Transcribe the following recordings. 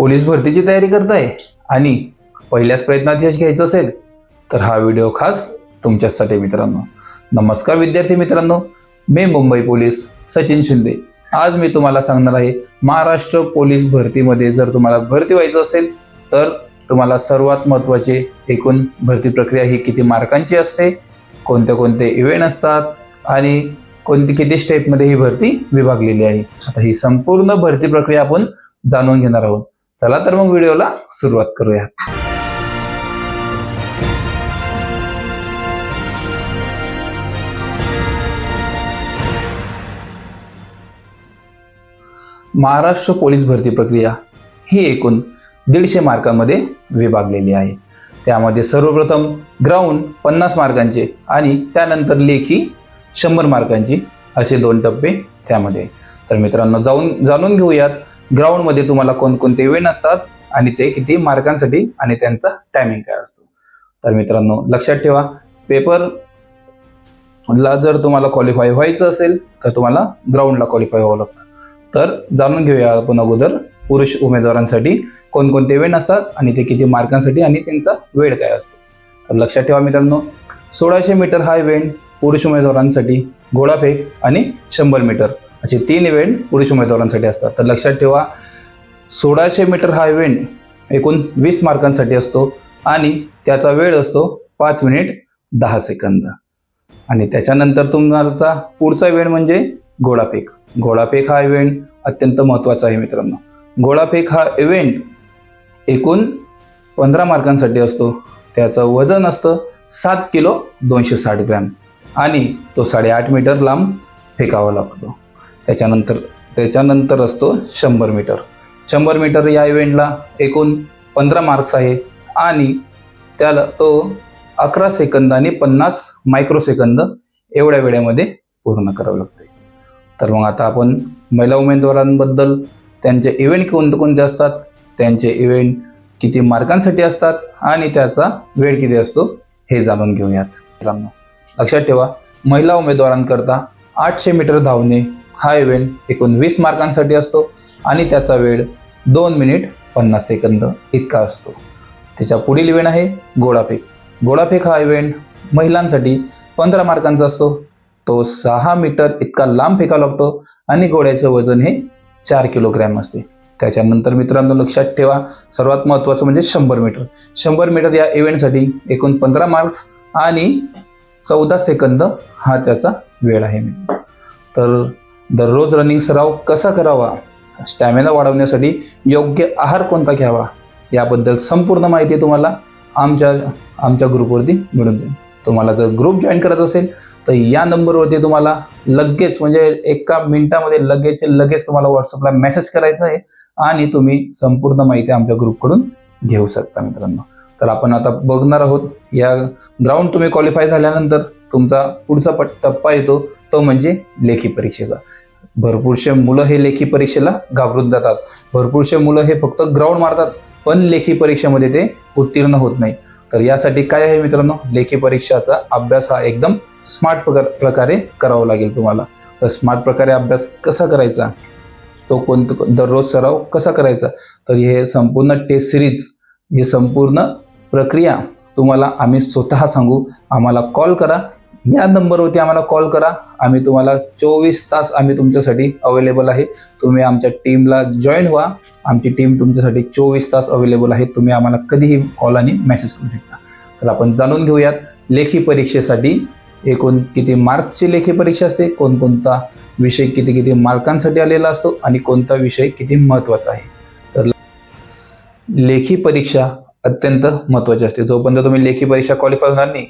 Police भरतीची तयारी करताय आणि पहिल्याच प्रयत्नात यश घ्यायचं असेल तर हा व्हिडिओ खास तुमच्यासाठी मित्रांनो. नमस्कार विद्यार्थी मित्रांनो मी मुंबई पोलीस सचिन शिंदे. आज मी तुम्हाला सांगणार आहे महाराष्ट्र पोलीस भरतीमध्ये जर तुम्हाला भरती व्हायचं असेल तर तुम्हाला सर्वात महत्त्वाचे एकूण भरती प्रक्रिया ही किती मार्कांची असते कोणते कोणते इव्हेंट असतात आणि कोणती किती स्टेपमध्ये ही भरती विभागलेली आहे. आता ही संपूर्ण भरती प्रक्रिया आपण जाणून घेणार आहोत. चला तर मग व्हिडिओला सुरुवात करूया महाराष्ट्र पोलीस भरती प्रक्रिया ही एकूण दीडशे मार्कांमध्ये विभागलेली आहे. त्यामध्ये सर्वप्रथम ग्राउंड पन्नास मार्कांचे आणि त्यानंतर लेखी शंभर मार्कांची असे दोन टप्पे त्यामध्ये. तर मित्रांनो जाऊन जाणून घेऊयात ग्राउंडमध्ये तुम्हाला कोणकोणते इव्हेंट असतात आणि ते किती मार्कांसाठी आणि त्यांचा टायमिंग काय असतो. तर मित्रांनो लक्षात ठेवा पेपर ला जर तुम्हाला क्वालिफाय व्हायचं असेल तर तुम्हाला ग्राउंडला क्वालिफाय व्हावं लागतं. तर जाणून घेऊया आपण अगोदर पुरुष उमेदवारांसाठी कोणकोणते इव्हेंट असतात आणि ते किती मार्कांसाठी आणि त्यांचा वेळ काय असतो. तर लक्षात ठेवा मित्रांनो सोळाशे मीटर हा इव्हेंट पुरुष उमेदवारांसाठी घोडाफेक आणि शंभर मीटर. असे तीन इव्हेंट पुरुष उमेदवारांसाठी असतात. तर लक्षात ठेवा सोळाशे मीटर हा इव्हेंट एकूण वीस मार्कांसाठी असतो आणि त्याचा वेळ असतो पाच मिनिट दहा सेकंद आणि त्याच्यानंतर तुमचा पुढचा इव्हेंट म्हणजे घोडाफेक घोडाफेक हा इव्हेंट अत्यंत महत्त्वाचा आहे मित्रांनो. घोडाफेक हा इव्हेंट एकूण पंधरा मार्कांसाठी असतो. त्याचं वजन असतं सात किलो दोनशे साठ ग्रॅम आणि तो साडेआठ मीटर लांब फेकावा लागतो. त्याच्यानंतर त्याच्यानंतर असतो शंभर मीटर. शंभर मीटर या इव्हेंटला एकूण पंधरा मार्क्स आहे आणि त्याला तो अकरा सेकंद आणि पन्नास मायक्रो सेकंद एवढ्या वेळेमध्ये पूर्ण करावं लागते तर मग आता आपण महिला उमेदवारांबद्दल त्यांचे इव्हेंट कोणते कोणते असतात त्यांचे इव्हेंट किती मार्कांसाठी असतात आणि त्याचा वेळ किती असतो हे जाणून घेऊयात. मित्रांनो लक्षात ठेवा महिला उमेदवारांकरता आठशे मीटर धावणे हा इव्हेंट एकूण वीस मार्कांसाठी असतो आणि त्याचा वेळ दोन मिनिट पन्नास सेकंद इतका असतो. त्याच्या पुढील इव्हेंट आहे गोळाफेक गोळाफेक हा इव्हेंट महिलांसाठी पंधरा मार्कांचा असतो. तो सहा मीटर इतका लांब फेकावा लागतो आणि गोळ्याचं वजन हे चार किलोग्रॅम असते. त्याच्यानंतर मित्रांनो लक्षात ठेवा सर्वात महत्त्वाचं म्हणजे शंभर मीटर शंभर मीटर या इव्हेंटसाठी एकूण पंधरा मार्क्स आणि चौदा सेकंद हा त्याचा वेळ आहे. तर दररोज रनिंग सराव कसा करावा? स्टॅमिना वाढवण्यासाठी योग्य आहार कोणता घ्यावा? याबद्दल संपूर्ण माहिती तुम्हाला आमच्या आमच्या ग्रुपवरती मिळून जाईल. तुम्हाला जर ग्रुप जॉईन करत असेल तर या नंबरवरती तुम्हाला लगेच म्हणजे एका मिनिटामध्ये लगेच लगेच तुम्हाला व्हॉट्सअपला मेसेज करायचा आहे आणि तुम्ही संपूर्ण माहिती आमच्या ग्रुपकडून घेऊ शकता मित्रांनो. तर आपण आता बघणार आहोत या ग्राउंड तुम्ही क्वालिफाय झाल्यानंतर तुमचा पुढचा टप्पा येतो तो म्हणजे लेखी परीक्षेचा. भरपूरशे मुलं हे लेखी परीक्षेला घाबरून जातात. भरपूरशे मुलं हे फक्त ग्राउंड मारतात पण लेखी परीक्षेमध्ये ते उत्तीर्ण होत नाही. तर यासाठी काय आहे मित्रांनो? लेखी परीक्षाचा अभ्यास हा एकदम स्मार्ट प्रकारे करावा लागेल तुम्हाला. तर स्मार्ट प्रकारे अभ्यास कसा करायचा? तो कोणतं दररोज सराव कसा करायचा? तर हे संपूर्ण टेस्ट सिरीज ही संपूर्ण प्रक्रिया तुम्हाला आम्ही स्वतः सांगू. आम्हाला कॉल करा. या नंबरवरती आम्हाला कॉल करा. आम्ही तुम्हाला चोवीस तास आम्ही तुमच्यासाठी अवेलेबल आहे. तुम्ही आमच्या टीमला जॉईन व्हा. आमची टीम तुमच्यासाठी चोवीस तास अवेलेबल आहे. तुम्ही आम्हाला कधीही कॉल आणि मेसेज करू शकता. तर आपण जाणून घेऊयात लेखी परीक्षेसाठी एकूण किती मार्क्सची लेखी परीक्षा असते कोणकोणता विषय किती किती मार्कांसाठी आलेला असतो आणि कोणता विषय किती महत्त्वाचा आहे. तर लेखी परीक्षा अत्यंत महत्त्वाची असते. जोपर्यंत तुम्ही लेखी परीक्षा क्वालिफाय होणार नाही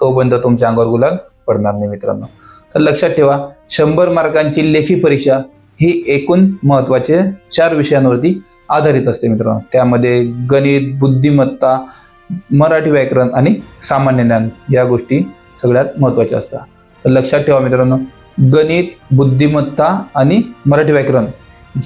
तोपर्यंत तुमच्या अंगावर गुलाल पडणार नाही मित्रांनो. तर लक्षात ठेवा शंभर मार्कांची लेखी परीक्षा ही एकूण महत्त्वाचे चार विषयांवरती आधारित असते मित्रांनो. त्यामध्ये गणित बुद्धिमत्ता मराठी व्याकरण आणि सामान्य ज्ञान या गोष्टी सगळ्यात महत्त्वाच्या असतात. तर लक्षात ठेवा मित्रांनो गणित बुद्धिमत्ता आणि मराठी व्याकरण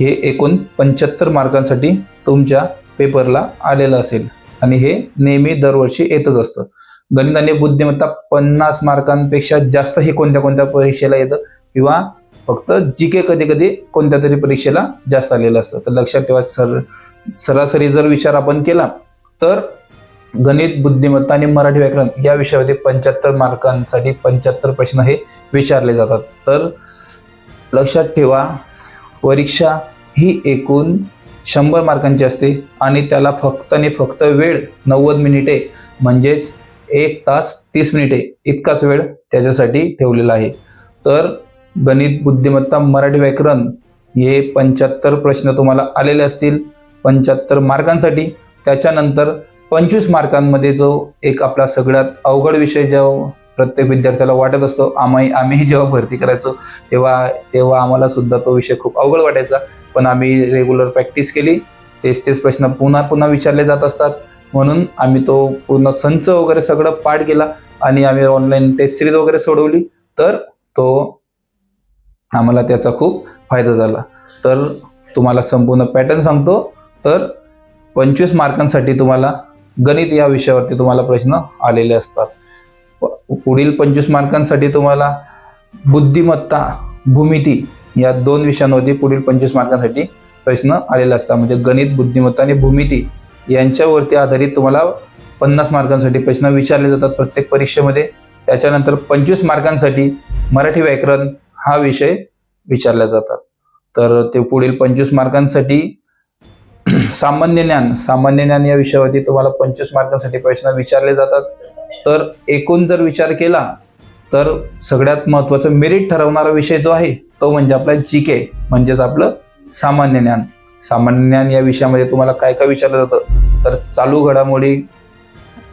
हे एकूण पंच्याहत्तर मार्कांसाठी तुमच्या पेपरला आलेलं असेल. आणि हे नेहमी दरवर्षी येतच असतं. गणित आणि बुद्धिमत्ता पन्नास मार्कांपेक्षा जास्त हे कोणत्या कोणत्या परीक्षेला येतं? किंवा फक्त जी के कधी कधी कोणत्या तरी परीक्षेला जास्त आलेलं असतं. तर लक्षात ठेवा सर सरासरी जर विचार आपण केला तर गणित बुद्धिमत्ता आणि मराठी व्याकरण या विषयामध्ये पंच्याहत्तर मार्कांसाठी पंच्याहत्तर प्रश्न हे विचारले जातात. तर लक्षात ठेवा परीक्षा ही एकूण शंभर मार्कांची असते आणि त्याला फक्त आणि फक्त वेळ नव्वद मिनिटे म्हणजेच एक तास तीस मिनिटे इतकाच वेळ त्याच्यासाठी ठेवलेला आहे. तर गणित बुद्धिमत्ता मराठी व्याकरण हे पंच्याहत्तर प्रश्न तुम्हाला आलेले असतील. पंच्याहत्तर मार्कांसाठी. त्याच्यानंतर पंचवीस मार्कांमध्ये जो एक आपला सगळ्यात अवघड विषय जो प्रत्येक विद्यार्थ्याला वाटत असतो आम्ही आम्ही जेव्हा भरती करायचो तेव्हा तेव्हा आम्हाला सुद्धा तो विषय खूप अवघड वाटायचा. पण आम्ही रेग्युलर प्रॅक्टिस केली. तेच तेच प्रश्न पुन्हा पुन्हा विचारले जात असतात. म्हणून आम्ही तो पूर्ण संच वगैरे सगळं पाठ केला आणि आम्ही ऑनलाईन टेस्ट सिरीज वगैरे सोडवली. तर तो आम्हाला त्याचा खूप फायदा झाला. तर तुम्हाला संपूर्ण पॅटर्न सांगतो. तर पंचवीस मार्कांसाठी तुम्हाला गणित या विषयावरती तुम्हाला प्रश्न आलेले असतात. प- पुढील पंचवीस मार्कांसाठी तुम्हाला बुद्धिमत्ता भूमिती या दोन विषयांवरती पुढील पंचवीस मार्कांसाठी प्रश्न आलेले असतात. म्हणजे गणित बुद्धिमत्ता आणि भूमिती यांच्यावरती आधारित तुम्हाला पन्नास मार्कांसाठी प्रश्न विचारले जातात प्रत्येक परीक्षेमध्ये. त्याच्यानंतर पंचवीस मार्कांसाठी मराठी व्याकरण हा विषय विचारला जातात. तर ते पुढील पंचवीस मार्कांसाठी सामान्य ज्ञान सामान्य ज्ञान या विषयावरती तुम्हाला पंचवीस मार्कांसाठी प्रश्न विचारले जातात. तर एकूण जर विचार केला तर सगळ्यात महत्त्वाचं मेरिट ठरवणारा विषय जो आहे तो म्हणजे आपला जी के म्हणजेच आपलं सामान्य ज्ञान. सामान्य ज्ञान या विषयामध्ये तुम्हाला काय काय विचारलं जातं? तर चालू घडामोडी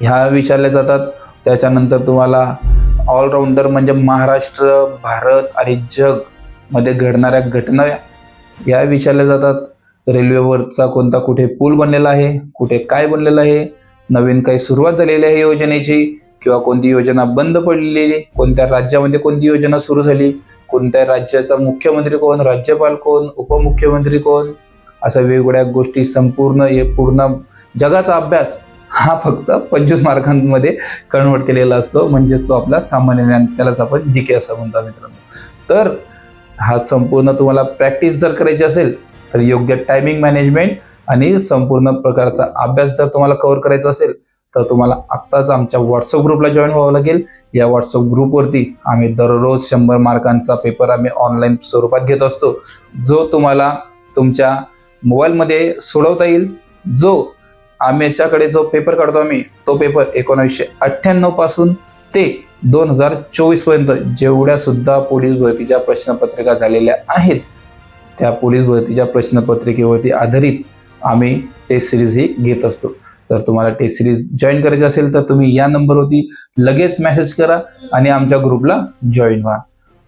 ह्या विचारल्या जातात. त्याच्यानंतर तुम्हाला ऑलराऊंडर म्हणजे महाराष्ट्र भारत आणि जगमध्ये घडणाऱ्या घटना या विचारल्या जातात. रेल्वेवरचा कोणता कुठे पूल बनलेला आहे? कुठे काय बनलेलं आहे? नवीन काही सुरुवात झालेली आहे योजनेची किंवा कोणती योजना बंद पडलेली कोणत्या राज्यामध्ये कोणती योजना सुरू झाली? कोणत्या राज्याचा मुख्यमंत्री कोण? राज्यपाल कोण? उपमुख्यमंत्री कोण? अशा वेगवेगळ्या गोष्टी संपूर्ण पूर्ण जगाचा अभ्यास हा फक्त पंचवीस मार्कांमध्ये कन्वर्ट केलेला असतो. म्हणजेच तो आपला सामान्य ज्ञान त्यालाच आपण जी के असं म्हणतो मित्रांनो. तर हा संपूर्ण तुम्हाला प्रॅक्टिस जर करायची असेल तर योग्य टायमिंग मॅनेजमेंट आणि संपूर्ण प्रकारचा अभ्यास जर तुम्हाला कव्हर करायचा असेल तर तुम्हाला आत्ताच आमच्या व्हॉट्सअप ग्रुपला जॉईन व्हावं लागेल. या व्हॉट्सअप ग्रुपवरती आम्ही दररोज शंभर मार्कांचा पेपर आम्ही ऑनलाईन स्वरूपात घेत असतो. जो तुम्हाला तुमच्या मोबाईलमध्ये सोडवता येईल. जो आम्याच्याकडे जो पेपर काढतो आम्ही तो पेपर एकोणीसशे अठ्ठ्याण्णवपासून ते दोन हजार चोवीसपर्यंत जेवढ्या सुद्धा पोलीस भरतीच्या प्रश्नपत्रिका झालेल्या आहेत त्या पोलीस भरतीच्या प्रश्नपत्रिकेवरती आधारित आम्ही टेस्ट सिरीज ही घेत असतो. तर तुम्हाला टेस्ट सिरीज जॉईन करायची असेल तर तुम्ही या नंबरवरती लगेच मेसेज करा आणि आमच्या ग्रुपला जॉईन व्हा.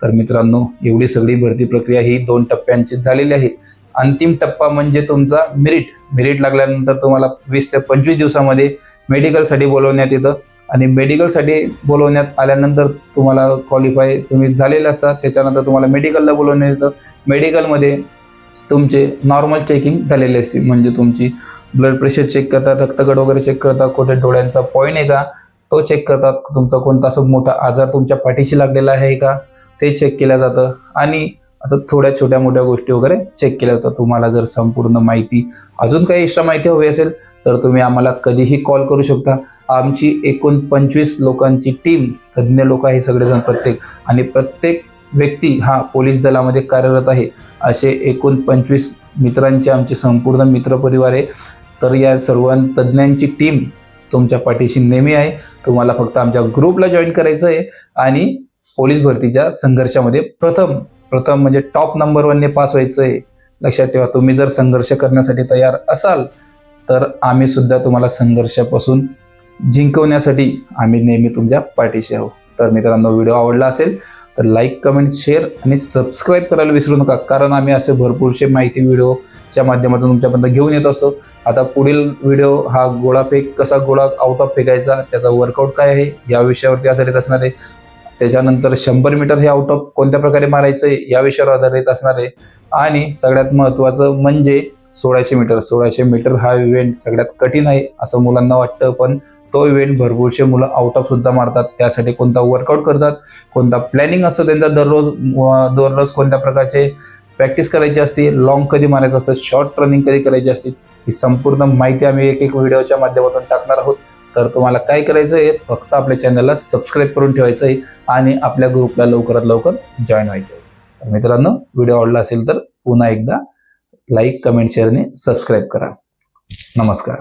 तर मित्रांनो एवढी सगळी भरती प्रक्रिया ही दोन टप्प्यांची झालेली आहे. अंतिम टप्पा म्हणजे तुमचा मेरिट मेरिट लागल्यानंतर तुम्हाला वीस ते पंचवीस दिवसामध्ये मेडिकलसाठी बोलवण्यात येतं. आणि मेडिकलसाठी बोलवण्यात आल्यानंतर तुम्हाला क्वालिफाय तुम्ही झालेले असतात त्याच्यानंतर तुम्हाला मेडिकलला बोलवण्यात येतं. मेडिकलमध्ये तुमचे नॉर्मल चेकिंग झालेले असते. म्हणजे तुमची ब्लड प्रेशर चेक करतात रक्तगट वगैरे चेक करतात कुठे डोळ्यांचा पॉईंट आहे का? तो चेक करतात. तुमचा कोणता असं मोठा आजार तुमच्या पाठीशी लागलेला आहे का? ते चेक केलं जातं. आणि असं थोड्या छोट्या मोठ्या गोष्टी वगैरे चेक केल्या जातात तुम्हाला जर संपूर्ण माहिती अजून काही एक्स्ट्रा माहिती हवी असेल तर तुम्ही आम्हाला कधीही कॉल करू शकता. आमची एकूण पंचवीस लोकांची टीम तज्ज्ञ लोक आहे सगळेजण प्रत्येक. आणि प्रत्येक व्यक्ती हा पोलीस दलामध्ये कार्यरत आहे. असे एकूण पंचवीस मित्रांचे आमचे संपूर्ण मित्रपरिवार आहे. तर या सर्व तज्ज्ञांची टीम तुमच्या पाठीशी नेहमी आहे. तुम्हाला फक्त आमच्या ग्रुपला जॉईन करायचं आहे. आणि पोलीस भरतीच्या संघर्षामध्ये प्रथम प्रथम म्हणजे टॉप नंबर वनने पास व्हायचं आहे लक्षात ठेवा तुम्ही जर संघर्ष करण्यासाठी तयार असाल तर आम्ही सुद्धा तुम्हाला संघर्षापासून जिंकवण्यासाठी आम्ही नेहमी तुमच्या पाठीशी आहोत. तर मित्रांनो व्हिडिओ आवडला असेल तर लाईक कमेंट शेअर आणि सबस्क्राईब करायला विसरू नका कारण आम्ही असे भरपूरसे माहिती व्हिडिओच्या माध्यमातून तुमच्यापर्यंत घेऊन येत असतो. आता पुढील व्हिडिओ हा गोळा फेक कसा गोळा आउट ऑफ फेकायचा त्याचा वर्कआउट काय आहे या विषयावरती आधारित असणार आहे. त्याच्यानंतर शंभर मीटर हे आउट ऑफ कोणत्या प्रकारे मारायचं आहे या विषयावर आधारित असणार आहे. आणि सगळ्यात महत्त्वाचं म्हणजे सोळाशे मीटर. सोळाशे मीटर हा इव्हेंट सगळ्यात कठीण आहे असं मुलांना वाटतं पण तो इव्हेंट भरपूरशे मुलं आउट ऑफ सुद्धा मारतात. त्यासाठी कोणता वर्कआउट करतात कोणता प्लॅनिंग असतं त्यांचा दररोज दररोज कोणत्या प्रकारचे प्रॅक्टिस करायची असते लॉंग कधी मारायचं असतं शॉर्ट रनिंग कधी करायची असते ही संपूर्ण माहिती आम्ही एक एक व्हिडिओच्या माध्यमातून टाकणार आहोत. तर तुम्हाला काय करायचं आहे फक्त आपल्या चॅनलला सबस्क्राईब करून ठेवायचं आहे आणि आपल्या ग्रुपला लवकरात लवकर जॉईन व्हायचं आहे तर मित्रांनो व्हिडिओ आवडला असेल तर पुन्हा एकदा लाईक कमेंट शेअरने सबस्क्राईब करा. नमस्कार.